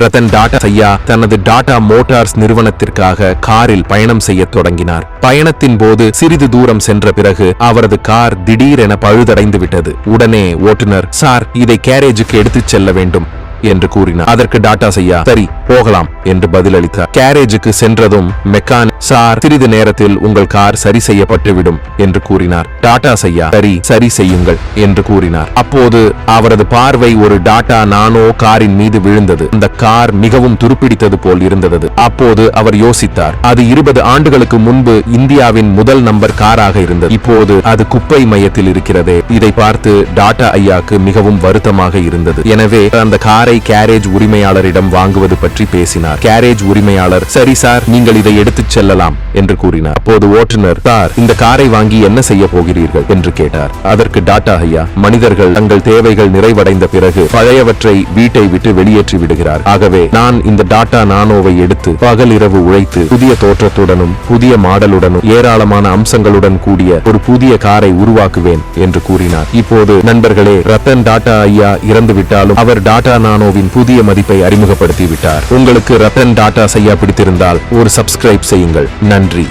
ரத்தன் டாடா ஐயா தனது டாடா மோட்டார்ஸ் நிறுவனத்திற்காக காரில் பயணம் செய்ய தொடங்கினார். பயணத்தின் போது சிறிது தூரம் சென்ற பிறகு அவரது கார் திடீரென பழுதடைந்து விட்டது. உடனே ஓட்டுநர் சார் இதை கேரேஜுக்கு எடுத்துச் செல்ல வேண்டும் என்று கூறினார். அதற்கு டாடா ஐயா சரி போகலாம் என்று பதிலளித்தார். கேரேஜுக்கு சென்றதும் மெக்கானிக் சார் சிறிது நேரத்தில் உங்கள் கார் சரி செய்யப்பட்டுவிடும் என்று கூறினார். டாடா சையா சரி சரி செய்யுங்கள் என்று கூறினார். அப்போது அவரது பார்வை ஒரு டாடா நானோ காரின் மீது விழுந்தது. அந்த கார் மிகவும் துருப்பிடித்தது போல் இருந்தது. அப்போது அவர் யோசித்தார் அது இருபது ஆண்டுகளுக்கு முன்பு இந்தியாவின் முதல் நம்பர் காராக இருந்தது. இப்போது அது குப்பை மையத்தில் இருக்கிறதே. இதை பார்த்து டாடா ஐயாக்கு மிகவும் வருத்தமாக இருந்தது. எனவே அந்த காரை கேரேஜ் உரிமையாளரிடம் வாங்குவது பற்றி பேசினார். கேரேஜ் உரிமையாளர் சரி சார் நீங்கள் இதை எடுத்துச் செல்லலாம் என்று கூறினார். அப்போது ஓட்டுநர் சார் இந்த காரை வாங்கி என்ன செய்ய போகிறீர்கள்? என்று கேட்டார். அதற்கு டாட்டா ஐயா மனிதர்கள் தங்கள் தேவைகள் நிறைவடைந்த பிறகு பழையவற்றை வீட்டை விட்டு வெளியேற்றி விடுகிறார். ஆகவே நான் இந்த டாட்டா நானோவை எடுத்து பகல் இரவு உழைத்து புதிய தோற்றத்துடனும் புதிய மாடலுடனும் ஏராளமான அம்சங்களுடன் கூடிய ஒரு புதிய காரை உருவாக்குவேன் என்று கூறினார். இப்போது நண்பர்களே ரத்தன் டாட்டா ஐயா இறந்து விட்டாலும் அவர் டாட்டா நானோவின் புதிய மதிப்பை அறிமுகப்படுத்தி விட்டார். உங்களுக்கு ரத்தன் டாடா ஐயா பிடித்திருந்தால் ஒரு சப்ஸ்கிரைப் செய்யுங்கள். நன்றி